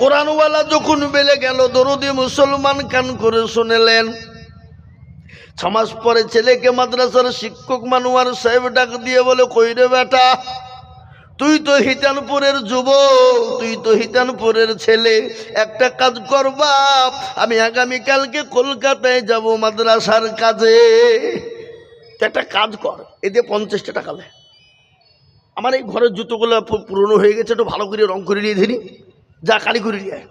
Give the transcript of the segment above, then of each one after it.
কোরআনওয়ালা যখন বেলে গেল, দরদি মুসলমান কান করে শুনেলেন। ছমাস পরে ছেলেকে মাদ্রাসার শিক্ষক মানুয়ার সাহেব ডাক দিয়ে বলে, কই রে বেটা? তুই তো হিতানপুরের যুব তুই তো হিতানপুরের ছেলে। একটা কাজ কর বাপ, আমি আগামীকালকে কলকাতায় যাব মাদ্রাসার কাজে। একটা কাজ কর এতে পঞ্চাশটা টাকা দেয় আমার এই ঘরের জুতোগুলো পুরনো হয়ে গেছে, একটু ভালো করে রং করে নিয়ে দিনি যা কালি করে নিয়ে আয়।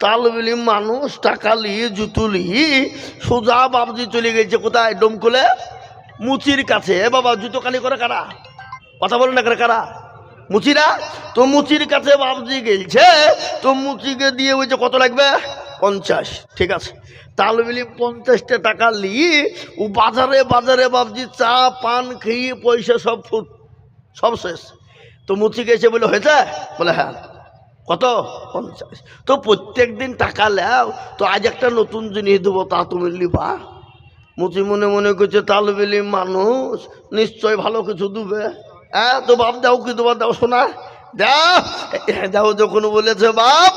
তাল বলি মানুষ টাকা নিয়ে, জুতো নিয়ে সোজা বাবজি চলে গেছে কোথায়? ডমকুলে? মুচির কাছে। এ বাবা, জুতো কালি করে কারা? কথা বলে না করে কারা? মুচিরা? তো মুচির কাছে বাবজি গেলছে। তো মুচিকে দিয়ে বলছে, কত লাগবে? পঞ্চাশ। ঠিক আছে। তাহলে বলি পঞ্চাশটা টাকা নিয়ে ও বাজারে বাজারে বাবজি চা, পান খেয়ে পয়সা সব ফুট, সব শেষ। তো মুচি গেছে বলে হয়েছে? বলে হ্যাঁ। কত? পঞ্চাশ। তো প্রত্যেক দিন টাকা লেও, তো আজ একটা নতুন জিনিস দেবো, তা তুমি লিবা? মুচি মনে মনে করছে তালবেলি মানুষ, নিশ্চয় ভালো কিছু দেবে। হ্যাঁ তো বাপ দাও কি তোমার দাও শোনা দাও। দাও যখন বলেছে বাপ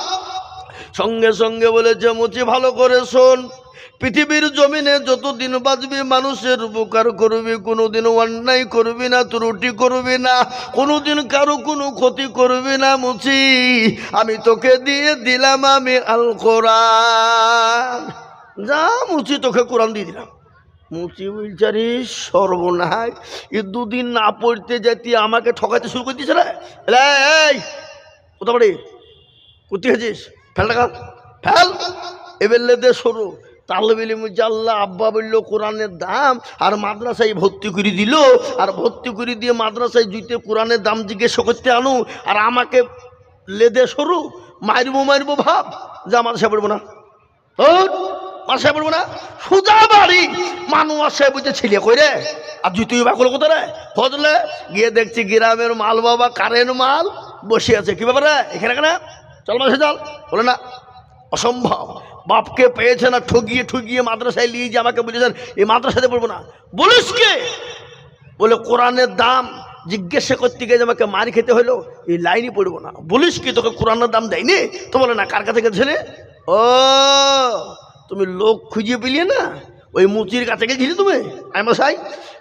সঙ্গে সঙ্গে বলেছে মুচি, ভালো করে শোন। পৃথিবীর জমিনে যতদিন বাঁচবি, মানুষের উপকার করবি, কোনোদিন অন্যায় করবি না, ত্রুটি করবি না, কোনোদিন কারও কোনো ক্ষতি করবি না, মুচি। আমি তোকে দিয়ে দিলাম আমি আল যা মুচি, তোকে কোরআন দিয়ে দিলাম। মুচি বলচারি সর্বনাশ, এ দুদিন না পড়তে যেতে আমাকে ঠকাতে শুরু করে দিয়েছে রে। এই কোথা কোথায় হয়েছিস ফেল টাকা ফেল। এবার লেদে সরু। তাহলে বলি মুজাল্লাহ আব্বা বলল, কোরআনের দাম। আর মাদ্রাসায় ভর্তি করে দিল। আর ভর্তি করে দিয়ে মাদ্রাসায় জুইতে কোরআনের দাম জিজ্ঞেস করতে আনু। আর আমাকে লেদে সরু। মারবো মারবো ভাব। যা মাদ্রাসায় পড়ব না। মাদ্রাসায় পড়ব না। সোজা বাড়ি। মানুষ বুঝতে ছেলে কইরে আর জুতুই বা করল কোথায় রে? ফজলে গিয়ে দেখছি গ্রামের মাল বাবা কারেন্ট মাল বসে আছে। কি ব্যাপারে এখানে কেন? চল মাসে চল। বলে না, অসম্ভব। বাপকে পেয়েছে না, ঠগিয়ে ঠগিয়ে মাদ্রাসায় নিয়ে যে আমাকে বলেছেন এই মাদ্রাসাতে পড়ব না। বলিস কে? বলে, কোরআনের দাম জিজ্ঞাসা করতে গিয়ে আমাকে মারি খেতে হলো, এই লাইনই পড়ব না। বলিস কি, তোকে কোরআনের দাম দেয়নি? তো বলে, না, কার কাছে গেছিলে ও, তুমি লোক খুঁজে পেলিয়ে না? ওই মুচির কাছে গেছিলে তুমি? আমি মশাই,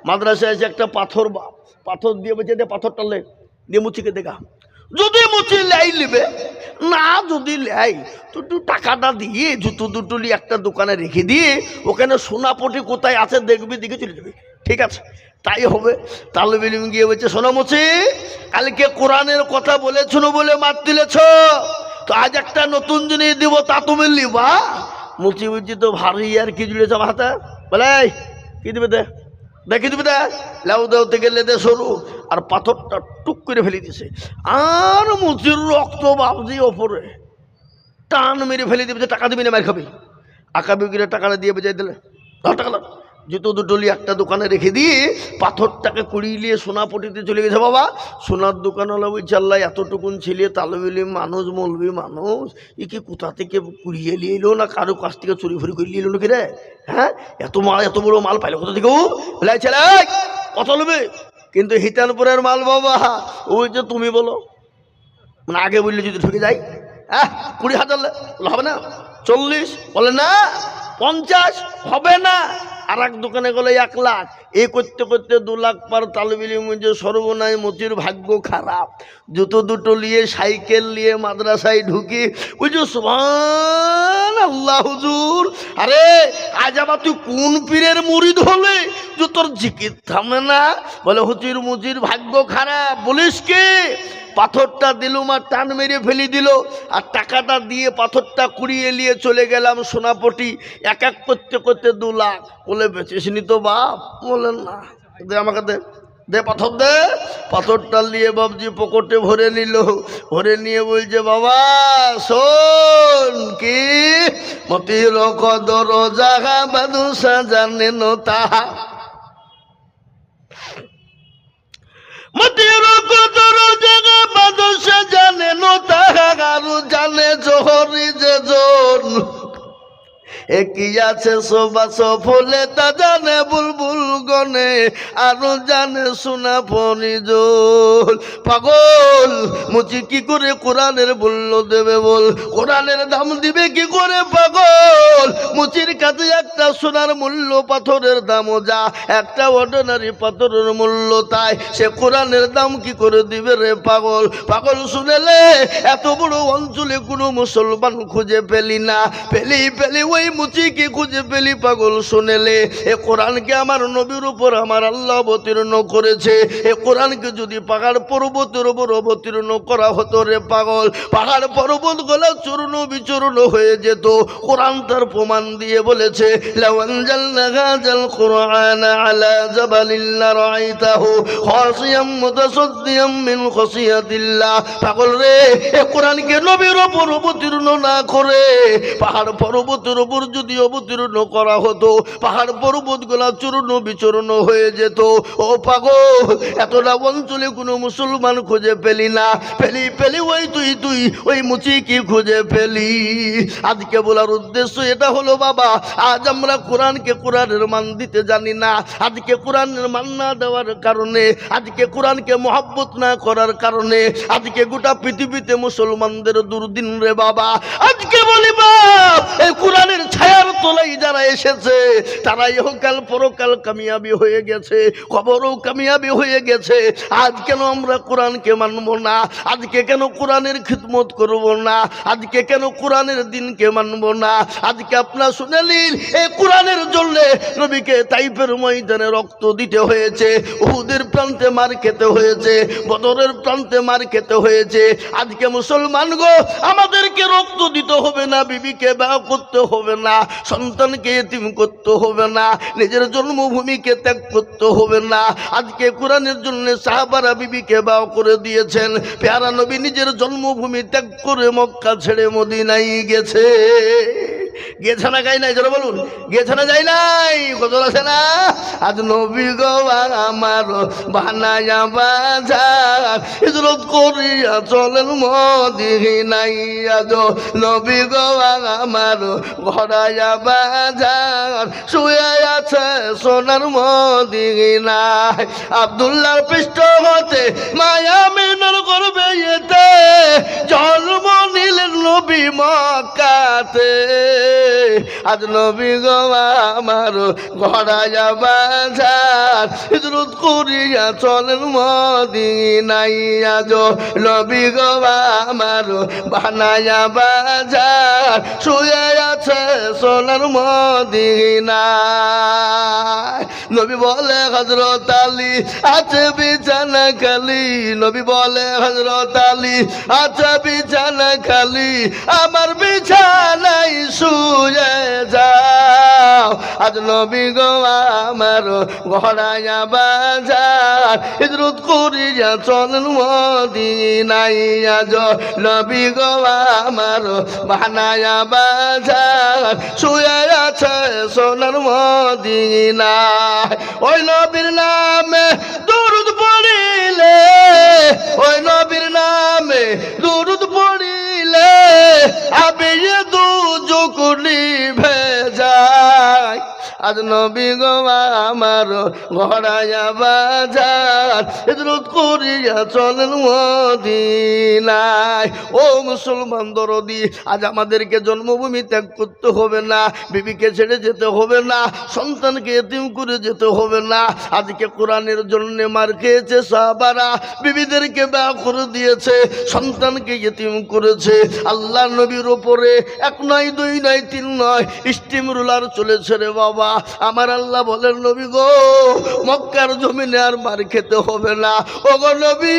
মাদ্রাসায় এসে একটা পাথর বা, পাথর দিয়ে বেঁচে দিয়ে পাথরটা লে দিয়ে মুচিকে দেখা। যদি মুচি লাই লিবে না যদি লাই তো তুই টাকাটা দিয়ে জুতো দুটো একটা দোকানে রেখে দিয়ে ওখানে সোনাপটি কোথায় আছে দেখবি দিকে চলে যাবি। ঠিক আছে? তাই হবে। তাহলে বিলিম গিয়ে বলছে সোনামুচি কালকে কোরআনের কথা বলেছিল বলে মাত দিলেছ? তো আজ একটা নতুন জিনিস দিব তা তুমি লিবা? মুচি বুঝছি তো ভারী আর কি জুড়েছ আমার হাতে? বলে "এই, কি দিবে দে দেখি তুমি দে লাউ দেওতে গেলে দে সরু, আর পাথরটা টুক করে ফেলে দিছে। আর মুচির রক্ত বাবজি ওপরে। টান মেরে ফেলে দিবে টাকা দিবি না মার খাবি। আঁকা বিক্রির টাকাটা দিয়ে বেজাই দিলে। টাকা। জুতো দুটো নিয়ে একটা দোকানে রেখে দিয়ে পাথরটাকে কুড়িয়ে নিয়ে সোনাপটিতে চলে গেছে বাবা। সোনার দোকানওয়ালা ওই আল্লাহ, এতটুকুন ছেলে তালবিলি মানুষ মলবি মানুষ। ই কি কোথা থেকে কুড়িয়ে নিয়ে এলো না? কারও কাছ থেকে চুরি ফুরি করে নিয়ে এলো নাকি রে? হ্যাঁ? এত মাল এত বড় মাল পাইলো কোথা থেকে ও? বলে, "এই ছেলে কত নেবে কিন্তু হিতানপুরের মাল বাবা ওই যে তুমি বলো। মানে আগে বললে যদি ঢুকে যাই হ্যাঁ কুড়ি হাজার হবে না? চল্লিশ? বলে, না, পঞ্চাশ, হবে না। আর এক দোকানে গেলে এক লাখ। এ করতে করতে দু লাখ পার তালবিলি মুজে সর্বনায় মতির ভাগ্য খারাপ। জুতো দুটো নিয়ে, সাইকেল নিয়ে মাদ্রাসায় ঢুকি। যে সুবহান আল্লাহ হুজুর। আরে, আজ আবার তুই কোন পীরের মুরিদ হলে? যে তোর জিকির থামে না। বলে, হুজুর মুজির ভাগ্য খারাপ। বলিস কি? পাথরটা দিলুম আর টান মেরে ফেলি দিল। আর টাকাটা দিয়ে পাথরটা কুড়িয়ে নিয়ে চলে গেলাম সোনাপটি। এক এক করতে করতে দু লাখ। বলে বেঁচেছিনি তো বাপ? বলেন না, দে আমাকে দে দে পাথর দে। পাথরটা নিয়ে বাবজি পকেটে ভরে নিল। ভরে নিয়ে বলছে, বাবা, শোন কি? মতির কদর জাগা বাদুসা জানেন তাহা কদর জাগা জানে নো তাহা গারু জানে জোহরি যে জন একই আছে সোবা ফুলে তা জানে বুলবুল গনে আরও জানে সোনা পরিজল পাগল, মুচি কি করে কোরআনের মূল্য দেবে বল? কোরআনের দাম দিবে কি করে পাগল? মুচির কাছে একটা সোনার মূল্য, পাথরের দামও যা, একটা অর্ডিনারি পাথরের মূল্য তাই। সে কোরআনের দাম কি করে দিবে রে পাগল? পাগল শুনেলে এত বড় অঞ্চলে কোনো মুসলমান খুঁজে পেলি না। পেলি পেলি ওই মুচিকে খুঁজে পেলি পাগল শুনেলে? এ কোরআনকে আমার নবীর উপর আমার আল্লাহ অবতীর্ণ করেছে। এ কোরআনকে যদি পাহাড় পর্বতের উপর অবতীর্ণ করা হতো রে পাগল, পাহাড় পর্বতগুলো চূর্ণ বিচূর্ণ হয়ে যেত। কোরআন তার প্রমাণ দিয়ে বলেছে পাগল রে, এ নবীর অবতীর্ণ না করে, পাহাড় পর্বতের উপর যদি অবতীর্ণ করা হতো, পাহাড় পর্বতগুলা চূর্ণ বিচূর্ণ হয়ে যেত। ও পাগল এতটা অঞ্চলে কোনো মুসলমান খুঁজে পেলি না। পেলি পেলি ওই তুই তুই, ওই মুচি কি খুঁজে পেলি। আজকে বলার উদ্দেশ্য এটা হলো, বাবা, আজ আমরা কোরআনকে কোরআনের মান দিতে জানি না। আজকে কোরআনের মান না দেওয়ার কারণে, আজকে কোরআনকে মহাব্বত না করার কারণে, আজকে গোটা পৃথিবীতে মুসলমানদের দুর্দিন রে বাবা। আজকে বলি, বাপ, এই কোরআনের ছায়ার তোলাই যারা এসেছে তারা ইহকাল পরকাল কামিয়াবি হয়ে গেছে, খবরও কামিয়াবি হয়ে গেছে। আজ কেন আমরা কোরআনকে মানব না? আজকে কেন কোরআনের খিদমত করব না? আজকে কেন কোরআনের দিনকে মানব না? আজকে আপনার শুনে নিন এই কোরআনের জন্য নবীকে তাইফের ময়দানে রক্ত দিতে হয়েছে, উহুদের প্রান্তে মার খেতে হয়েছে, বদরের প্রান্তে মার খেতে হয়েছে। আজকে মুসলমান গো, আমাদেরকে রক্ত দিতে হবে না, বিবিকে বিবাহ করতে হবে না, সন্তানকে এতিম করতে হবে না, নিজের জন্মভূমিকে ত্যাগ করতে হবে না। আজকে কোরআনের জন্য সাহাবারা বিবিকে বাও করে দিয়েছেন। পেয়ারা নবী নিজের জন্মভূমি ত্যাগ করে মক্কা ছেড়ে মদিনাই গেছে। গেছে না গাই নাই যারা বলুন। গেছে না যাই নাই কত আছে না? আজ নবী গো আমার বানায়া বাজার হিজরত করিয়া চলেন মদিহি নাই আজ নবী গো আমার ঘরায়া বাজার শুয়ে আছে সোনার মদিহি নাই আবদুল্লার পৃষ্ঠ হতে মায়া মিনর করবে এতে। জন্ম নিলেন নবী মক্কাতে। আজ নবী গো আমার ঘরায়া বাজার হিজরত করিয়া চলেন মদিনাই আজ। নবী গো আমার বানায়া বাজার শুয়ে আছে সোনার মদিনায়। নবী বলে হজরত আলী আছে বিছানা খালি। নবী বলে হজরত আলী আছে বিছানা খালি। আমার বিছানাই শুয়ে যাও। আজ নবী গো আমার ঘরায়া বাজার। হিজরত করিয়া চলেন মদিনাই আজ নবী গো আমার বানায়া বাজার। শুয়ে আছে সোনার মদিনা ওই নবীর নামে দুরুদ পড়িলে, ওই নবীর নামে দুরুদ পড়িলে আবে দু জুকুলি ভেজায় আজ নবী গো আমার ঘরায়া বাজার। হিজরত করিয়া চলেন মদিনায়। ও মুসলমান দরদি, আজ আমাদেরকে জন্মভূমি ত্যাগ করতে হবে না, বিবিকে ছেড়ে যেতে হবে না, সন্তানকে এতিম করে যেতে হবে না। আজকে কোরআনের জন্য মার খেয়েছে সাহাবারা, বিবিদেরকে ব্যয় করে দিয়েছে, সন্তানকে এতিম করেছে। আল্লাহ নবীর ওপরে এক নয়, দুই নয়, তিন নয়, স্টিম রুলার চলেছে রে বাবা। আমার আল্লাহ বলেন, নবী গো, মক্কার জমিনে আর মার খেতে হবে না। ও গো নবী,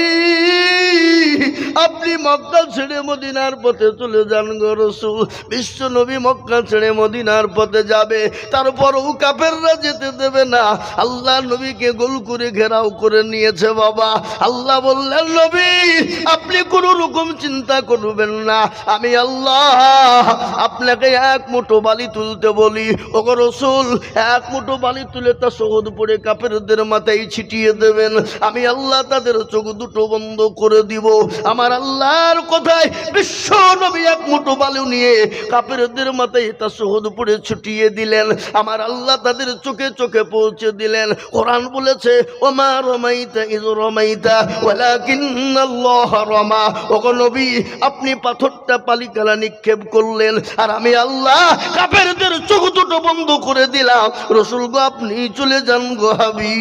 আপনি মক্কা ছেড়ে মদিনার পথে চলে যান গো রসুল। বিশ্ব নবী মক্কা ছেড়ে মদিনার পথে যাবে, তারপরও কাপেররা যেতে দেবে না। আল্লাহ নবীকে গোল করে ঘেরাও করে নিয়েছে বাবা। আল্লাহ বললেন, নবী, আপনি কোনো রকম চিন্তা করবেন না। আমি আল্লাহ আপনাকে এক মুঠো বালি তুলতে বলি। ওগো রসুল এক মুঠো বালি তুলে কাপেরদের মাথায় ছিটিয়ে দেবেন। আমি আল্লাহ তাদের চোখ দুটো বন্ধ করে দিব। আমার আল্লাহর কথায় বিশ্ব নবী এক মুঠো বালু নিয়ে কাপেরদের মাথায় তা সহদ পড়ে ছুটিয়ে দিলেন। আমার আল্লাহ তাদের চোখে চোখে পৌঁছে দিলেন। কোরআন বলেছে, ওমা রমাইতা ইজ রমাইতা রমা। নবী, আপনি পাথরটা পালিকালা নিক্ষেপ করলেন। আর আমি আল্লাহ কাফেরদের চোখ দুটো বন্ধ করে দিলাম। রসুল গো, আপনি চলে যান গো হাবি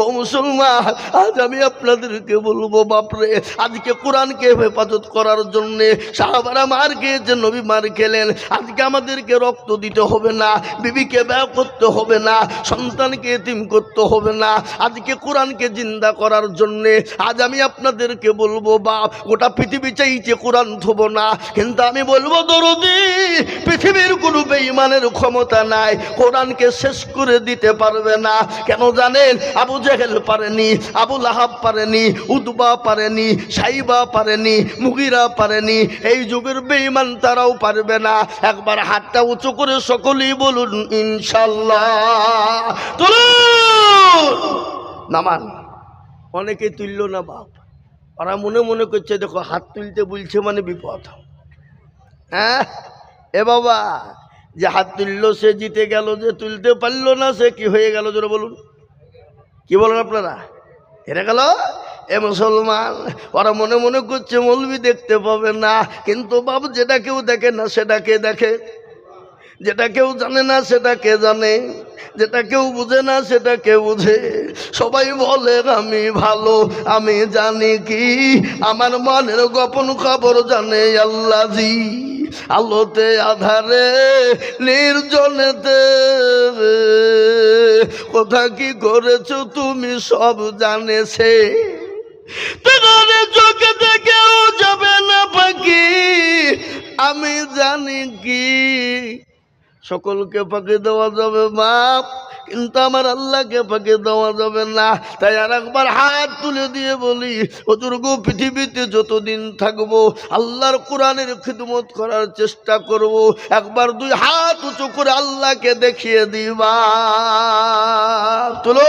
ও মুসলমান, আজ আমি আপনাদেরকে বলব, বাপরে, আজকে কোরআনকে হেফাজত করার জন্য সাহাবারা মার খেয়েছে, নবী মার খেলেন। আজকে আমাদেরকে রক্ত দিতে হবে না, বিবিকে ব্যয় করতে হবে না, সন্তানকে এতিম করতে হবে না। আজকে কোরআনকে জিন্দা করার জন্যে আজ আমি আপনাদেরকে বলব, বাপ, গোটা পৃথিবী চাইছে কোরআন থব না। কিন্তু আমি বলব, দরদি, পৃথিবীর কোনো বেঈমানের ক্ষমতা নাই কোরআনকে শেষ করে দিতে পারবে না। কেন জানেন? আবু জেহেল পারেনি, আবু লাহাব পারেনি উদবা পারেনি, সাইবা পারেনি, মুগিরা পারেনি। এই যুগের বেঈমান তারাও পারবে না। একবার হাতটা উঁচু করে সকলেই বলুন ইনশাল্লাহ নামান অনেকে তুলল না বাপ। ওরা মনে মনে করছে, দেখো, হাত তুলতে বলছে মানে বিপদ। হ্যাঁ? এ বাবা যে হাত তুললো, সে জিতে গেল, যে তুলতে পারল না, সে কি হয়ে গেল? জোরে বলুন। কি বলেন আপনারা? হেরে গেল? এ মুসলমান, ওরা মনে মনে করছে, মৌলবি দেখতে পাবে না, কিন্তু বাবু যেটা কেউ দেখে না সেটাকে দেখে? যেটা কেউ জানে না, সেটা কে জানে? যেটা কেউ বুঝে না, সেটা কে বুঝে? সবাই বলে, আমি ভালো, আমি জানি কি? আমার মনের গোপন খবর জানে আল্লাহজি। আলোতে, আধারে, নির্জনেতে। কোথা কি করেছ তুমি সব জানেছে চোখে থেকেও যাবে না পাখি। আমি জানি কি? সকলকে ফাঁকি দেওয়া যাবে বাপ কিন্তু আমার আল্লাহকে ফাঁকে দেওয়া যাবে না। তাই আর একবার হাত তুলে দিয়ে বলি অতুর্গ পৃথিবীতে যতদিন থাকব, আল্লাহর কোরআনের খিদমত করার চেষ্টা করব, একবার দুই হাত উঁচু করে আল্লাহকে দেখিয়ে দিবা। তুলো,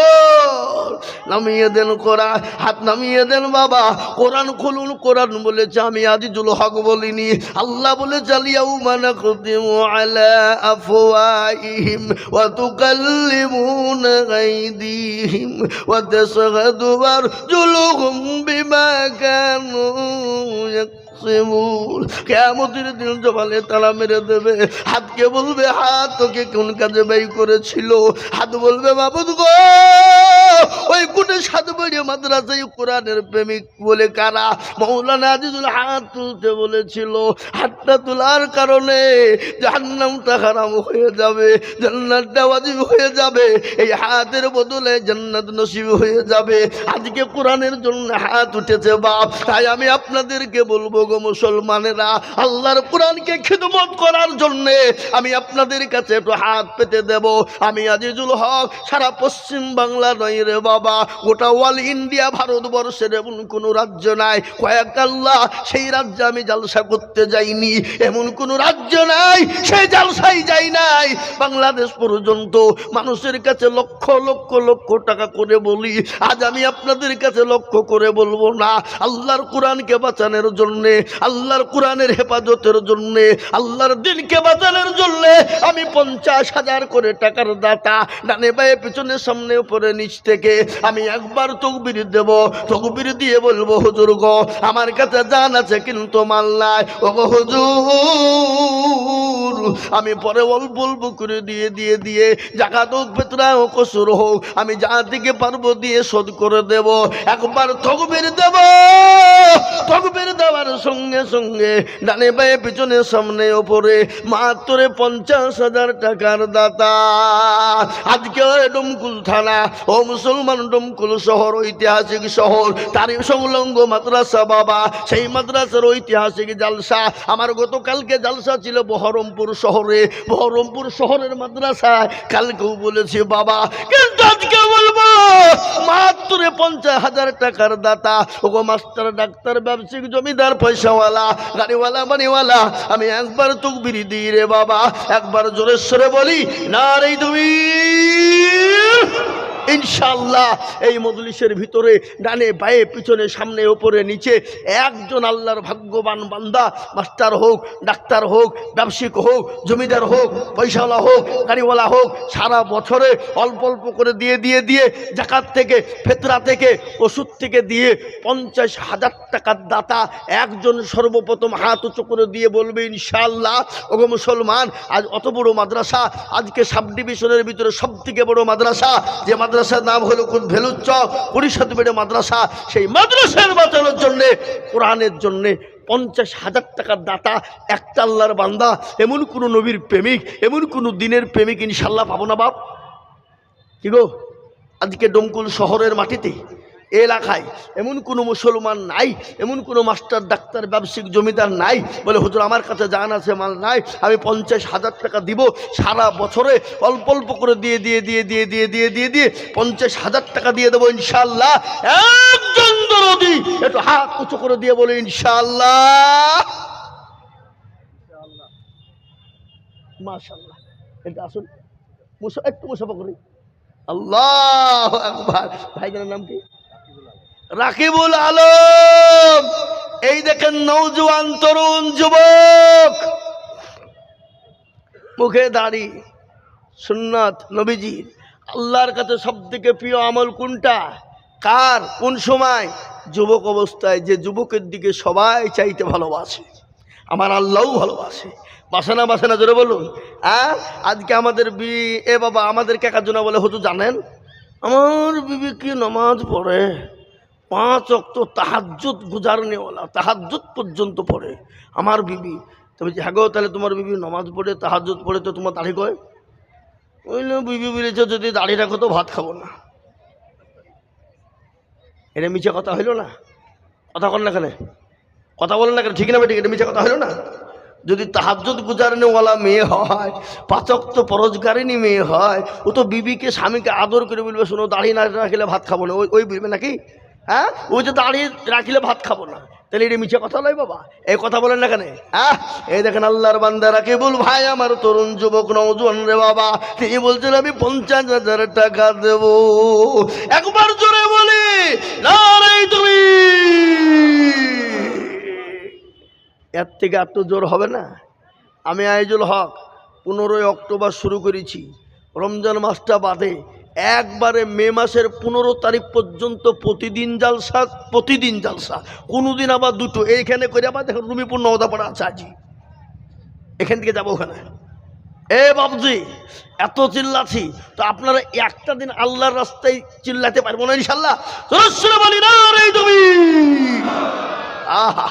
নামিয়ে দেন কোরআন, হাত নামিয়ে দেন বাবা। কোরআন খুলুন, কোরআন বলেছে, আমি আজিজুল হক বলিনি। আল্লাহ বলে চালিয়াও মানা আলা আফওয়াইহিম ওয়া তুকাল্লিমুনা আইদিহিম ওয়া তাশহাদু আরজুলুহুম বিমা কানু ইয়াকসিমুন কিয়ামতের দিন জবালে তারা মেরে দেবে। হাতকে বলবে, হাত তোকে কোন কাজে ব্যয় করেছিল? হাত বলবে বাবুদ গো! হাতের বদলে জান্নাত নসিব হয়ে যাবে। আজকে কোরআনের জন্য হাত উঠেছে বাপ, তাই আমি আপনাদেরকে বলব গো মুসলমানেরা, আল্লাহর কোরআনকে খিদমত করার জন্য আমি আপনাদের কাছে একটু হাত পেতে দেব। আমি আজিজুল হক, সারা পশ্চিম বাংলা নয় রে বাবা, গোটা অল ইন্ডিয়া ভারতবর্ষের এমন কোনো রাজ্য নাই। কয়েক আল্লাহ, সেই রাজ্যে আমি জালসা করতে যাইনি। এমন কোনো রাজ্য নাই সেই জালসাই যাই নাই। বাংলাদেশ পর্যন্ত মানুষের কাছে লক্ষ লক্ষ লক্ষ টাকা করে বলি। আজ আমি আপনাদের কাছে লক্ষ্য করে বলব না, আল্লাহর কোরআনকে বাঁচানোর জন্যে, আল্লাহর কোরআনের হেফাজতের জন্যে, আল্লাহর দিনকে বাঁচানোর জন্যে আমি পঞ্চাশ হাজার করে টাকার দাতা, ডানে বায়ে পিছনে, সামনে, উপরে নিচ থেকে আমি একবার তকবির দেব, তকবির দিয়ে বলব, হুজুর গো, আমার কাছে জান আছে কিন্তু মাল নাই। ও গো হুজুর, আমি পরে অল্প অল্প করে দিয়ে দিয়ে দিয়ে জাকাত হোক বেতরা হোক, কসুর হোক, আমি যা থেকে পারব দিয়ে শোধ করে দেব। একবার তকবির দেব, তকবির দেওয়ার সঙ্গে সঙ্গে ডানে বায়ে পিছনে, সামনে, ওপরে মাত্র পঞ্চাশ হাজার টাকার দাতা। আজকে ডমকুল থানা ও মুসলমান ডমকুল শহর, ঐতিহাসিক শহর। তারই সংলগ্ন মাদ্রাসা বাবা, সেই মাদ্রাসার ঐতিহাসিক জালসা। আমার গতকালকে জালসা ছিল বহরমপুর শহরে। বহরমপুর শহরের মাদ্রাসায় কালকেও বলেছে, বাবা, কিন্তু আজকে বলব, মাত্র পঞ্চাশ হাজার টাকার দাতা। ওগো মাস্টার, ডাক্তার, ব্যবসায়িক, জমিদার, পয়সাওয়ালা, গাড়িওয়ালা, বাড়িওয়ালা। আমি একবার তুক বিড়ি দিই রে বাবা, একবার জোরেশ্বরে বলি না রে তুমি ইনশাল্লাহ এই মজলিসের ভিতরে ডানে, বায়ে, পিছনে, সামনে, ওপরে, নিচে একজন আল্লাহর ভাগ্যবান বান্দা, মাস্টার হোক, ডাক্তার হোক, ব্যবসায়িক হোক, জমিদার হোক, পয়সাওয়ালা হোক, গাড়িওয়ালা হোক, সারা বছরে অল্প অল্প করে দিয়ে দিয়ে দিয়ে জাকাত থেকে, ফেতরা থেকে, ওষুধ থেকে দিয়ে পঞ্চাশ হাজার টাকার দাতা একজন সর্বপ্রথম হাত উঁচু করে দিয়ে বলবে ইনশাল্লাহ ওগো মুসলমান, আজ অত বড় মাদ্রাসা, আজকে সাব ডিভিশনের ভিতরে সব থেকে বড় মাদ্রাসা, যে মাদ্রাসার নাম হলো কোন ভেলুচক পরিষদ বেড়ে মাদ্রাসা, সেই মাদ্রাসার বাঁচানোর জন্যে, কোরআনের জন্যে পঞ্চাশ হাজার টাকার দাতা, একটা আল্লাহর বান্দা, এমন কোনো নবীর প্রেমিক, এমন কোনো দিনের প্রেমিক ইনশাল্লাহ পাবো না বাপ। কি গো? আজকে ডোমকুল শহরের মাটিতে এলাকায় এমন কোনো মুসলমান নাই, এমন কোনো মাস্টার, ডাক্তার, ব্যবসায়িক জমিদার নাই বলে হুজুর আমার কাছে জান আছে, মাল নাই, আমি পঞ্চাশ হাজার টাকা দিব সারা বছরে অল্প অল্প করে দিয়ে দিয়ে দিয়ে দিয়ে দিয়ে দিয়ে দিয়ে দিয়ে পঞ্চাশ হাজার টাকা দিয়ে দেবো ইনশাল্লাহ একজন দরদি একটু হাত উঁচু করে দিয়ে বলে ইনশাল্লাহ মাশাল্লাহ এটা আসুন। একটু মুসাফা করি। আল্লাহ একবার ভাইজানের নাম কি? রাকিবুল আলম। এই দেখেন নৌজওয়ান তরুণ যুবক। মুখে দাড়ি, সুন্নাত, নবীজির। আল্লাহর কাছে সব থেকে প্রিয় আমল কোনটা? কার? কোন সময়? যুবক অবস্থায় যে যুবকের দিকে সবাই চাইতে ভালোবাসে। আমার আল্লাহও ভালোবাসে। বাসে না বাসে না, জোরে বলুন। হ্যাঁ? আজকে আমাদের বি এ বাবা, আমাদের কাকার জন্য বলে হতো জানেন? আমার বিবি কি নমাজ পড়ে। পাঁচ অক্ত তাহাজ্জুদ গুজারনেওয়ালা তাহাজ্জুদ পর্যন্ত পড়ে। আমার বিবি, তুমি যে হ্যাঁ তাহলে তোমার বিবি নমাজ পড়ে, তাহাজ্জুদ পড়ে তো তোমার দাড়ি কয় ওইল বিবি বলেছে, যদি দাড়ি রাখো তো ভাত খাব না। এটা মিছে কথা হইল না? কথা বলেন না কেন? কথা বলেন না কেন? ঠিক না বেঠিক এটা মিছে কথা হইল না? যদি তাহাজ্জুদ গুজারনেওয়ালা মেয়ে হয় পাচক তো পরোজগারিনী মেয়ে হয়, ও তো বিবিকে স্বামীকে আদর করে বলবে, শোনো দাড়ি না রাখলে ভাত খাব না। ওই ওই বলবে নাকি? হ্যাঁ? ওই যে দাঁড়িয়ে রাখিলে ভাত খাব না। তাহলে এটা মিছে কথা লয় বাবা। এই কথা বলেন না কেন? হ্যাঁ? এই দেখেন আল্লাহর বান্দা রাখে বল ভাই, আমার তরুণ যুবক নৌজন রে বাবা, তিনি বলছেন, আমি পঞ্চাশ হাজার টাকা দেব। একবার জোরে বলি না তুমি! এর থেকে আর তো জোর হবে না। আমি আইজুল হক, পনেরোই অক্টোবর শুরু করেছি। রমজান মাসটা বাদে একবারে মে মাসের পনেরো তারিখ পর্যন্ত প্রতিদিন জালসা প্রতিদিন জালসা। কোনোদিন আবার দুটো। এইখানে করে আবার দেখুন রুমিপুর নওদাপাড়া আছে আজি। এখান থেকে যাব ওখানে। এ বাবজি এত চিল্লাছি তো আপনারা একটা দিন আল্লাহর রাস্তায় চিল্লাতে পারব না ইনশাল্লাহ। আহা,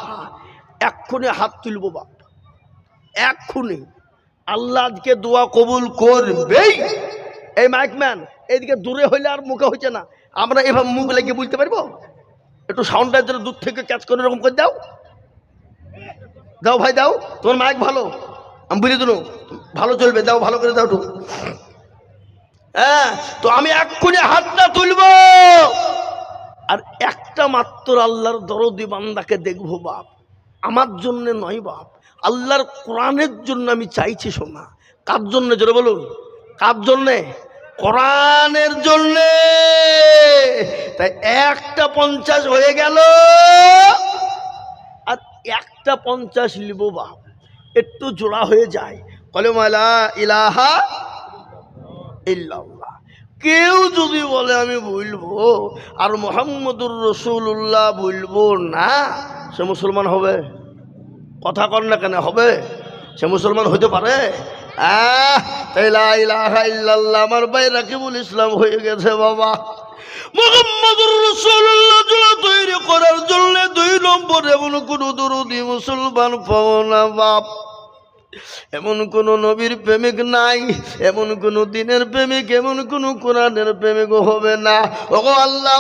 এক্ষুনি হাত তুলবো বাপ। এক্ষুনি। আল্লাহ আজকে দোয়া কবুল করবেই। এই মাইকম্যান এইদিকে দূরে হইলে আর মুখে হইছে না। আমরা এভাবে মুখ লেগে বুঝতে পারব? একটু সাউন্ডটা যেন দূর থেকে ক্যাচ করে এরকম করে দাও। দাও ভাই, দাও। তোমার মাইক ভালো। আমি বুঝে দিল ভালো চলবে, দাও, ভালো করে দাও হ্যাঁ তো আমি এক্ষুনি হাতটা তুলবো। আর একটা মাত্র আল্লাহর দরদি বান্দাকে দেখব বাপ। আমার জন্য নয় বাপ। আল্লাহর কোরআনের জন্য আমি চাইছি শোনা। কার জন্য? জোরে বলুন। কার জন্যে? কোরআনের জন্যে। তাই একটা পঞ্চাশ হয়ে গেল। আর একটা পঞ্চাশ লিব বা একটু জোড়া হয়ে যায়। বলে মালা ইলাহা ইল্লাল্লাহ। কেউ যদি বলে, আমি বলব আর মোহাম্মদুর রসুল্লাহ বলব না, সে মুসলমান হবে? কথা কর না কেন, হবে? সে মুসলমান হতে পারে? আহ, আমার ভাই রাকিবুল ইসলাম হয়ে গেছে বাবা। মোহাম্মদুর রসুল্লাহ জোড়া তৈরি করার জন্য দুই নম্বর এমন কোনো দরদি মুসলমান পাবো না বাপ। এমন কোন নবীর প্রেমিক নাই, এমন কোন দিনের প্রেমিক, এমন কোন কোরআনের প্রেমিক হবে না। ও আল্লাহ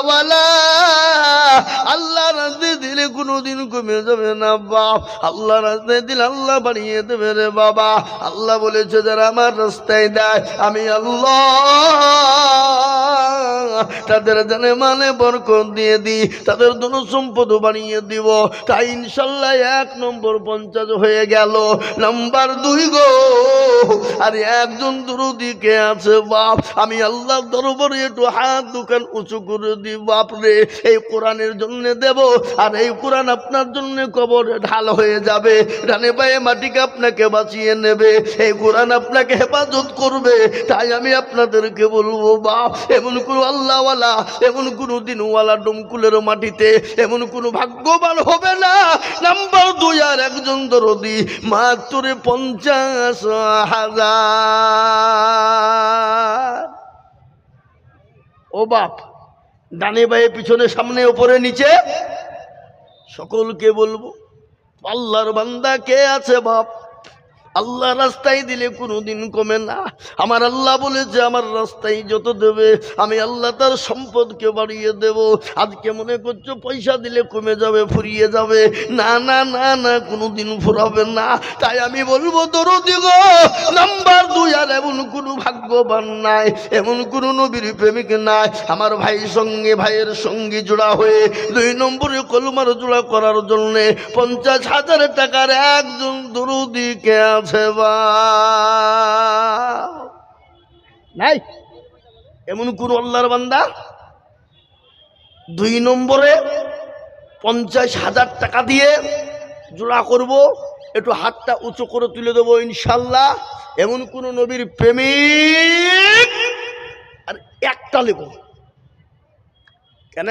আল্লাহ রাস্তে দিলে কোনো দিন কমে যাবে না বাপ। আল্লাহ রাস্তায় দিলে আল্লাহ বাড়িয়ে দেবে রে বাবা। আল্লাহ বলেছে, যারা আমার রাস্তায় দেয়, আমি আল্লাহ তাদের জানে মানে বরকত দিয়ে দিই, তাদের দোনো সম্পদ বানিয়ে দিব। তাই ইনশাল্লাহ এক নম্বর পঞ্চাশ হয়ে গেল। নাম্বার দুই গো, আর একজন দুরুদিকে আছে বাপ? আমি আল্লাহ দরবারে একটু হাত দোকান উঁচু করে দিই, বাপ রে। এই কোরআনের জন্য দেব, আর এই কোরআন আপনার জন্য কবর ঢাল হয়ে যাবে। ডানে পায়ে মাটিকে আপনাকে বাঁচিয়ে নেবে, এই কোরআন আপনাকে হেফাজত করবে। তাই আমি আপনাদেরকে বলব, বাপ, এমন কোনো আল্লাহওয়ালা, এমন কোনো দিনওয়ালা ডমকুলের মাটিতে, এমন কোনো ভাগ্যবান হবে না। নাম্বার দুই আর একজন দরদি, মাত্র পঞ্চাশ হাজার। ও বাপ, ডানে বায়ে, পিছনে, সামনে, ওপরে, নিচে? সকলকে বলব, আল্লাহর বান্দা কে আছে বাপ? আল্লাহ রাস্তায় দিলে কোনো দিন কমে না। আমার আল্লাহ বলেছে, আমার রাস্তায় যত দেবে, আমি আল্লাহ তার সম্পদকে বাড়িয়ে দেব। আজকে মনে করছ পয়সা দিলে কমে যাবে, ফুরিয়ে যাবে। না না না না কোনো দিন ফুরাবে না। তাই আমি বলব, দরদি গো, নাম্বার দুই এমন কোনো ভাগ্যবান নাই এমন কোনো নবীর প্রেমিক নাই। আমার ভাইয়ের সঙ্গে ভাইয়ের সঙ্গী জোড়া হয়ে দুই নম্বরে কলমার জোড়া করার জন্যে পঞ্চাশ হাজার টাকার একজন দরুদিকে আছে বা। নাই। এমন কোন আল্লাহর বান্দা? দুই নম্বরে পঞ্চাশ হাজার টাকা দিয়ে জোড়া করব একটু হাতটা উঁচু করে তুলে দেবো ইনশাল্লাহ। এমন কোন নবীর প্রেমিক আর একটা লেবু কেন?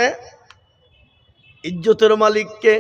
ইজ্জতের মালিককে